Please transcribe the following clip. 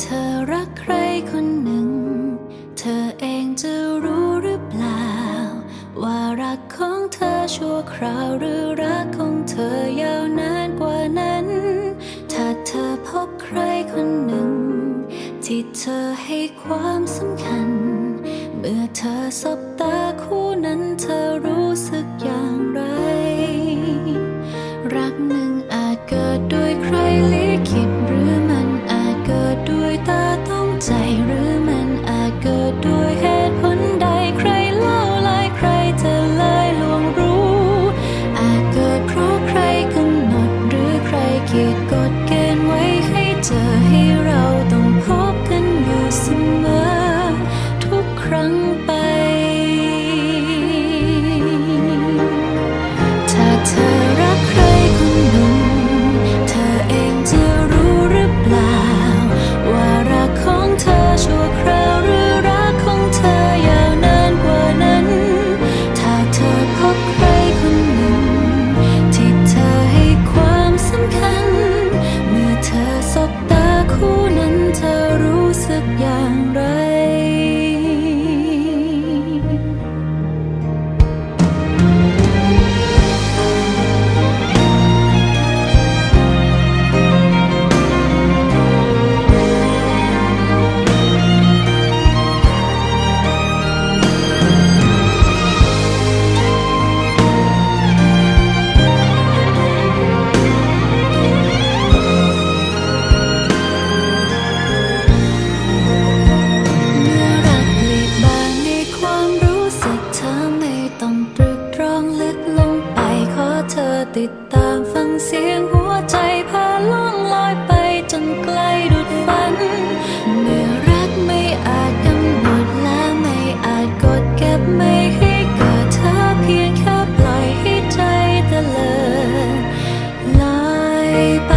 เธอรักใครคนหนึ่ง ชั่วคราวหรือรักของเธอยาวนานกว่านั้น ถ้าเธอพบใครคนหนึ่ง ที่เธอให้ความสำคัญ เมื่อเธอสบตาคู่นั้นเธอรู้สึกอย่างไร รักหนึ่ง 陪伴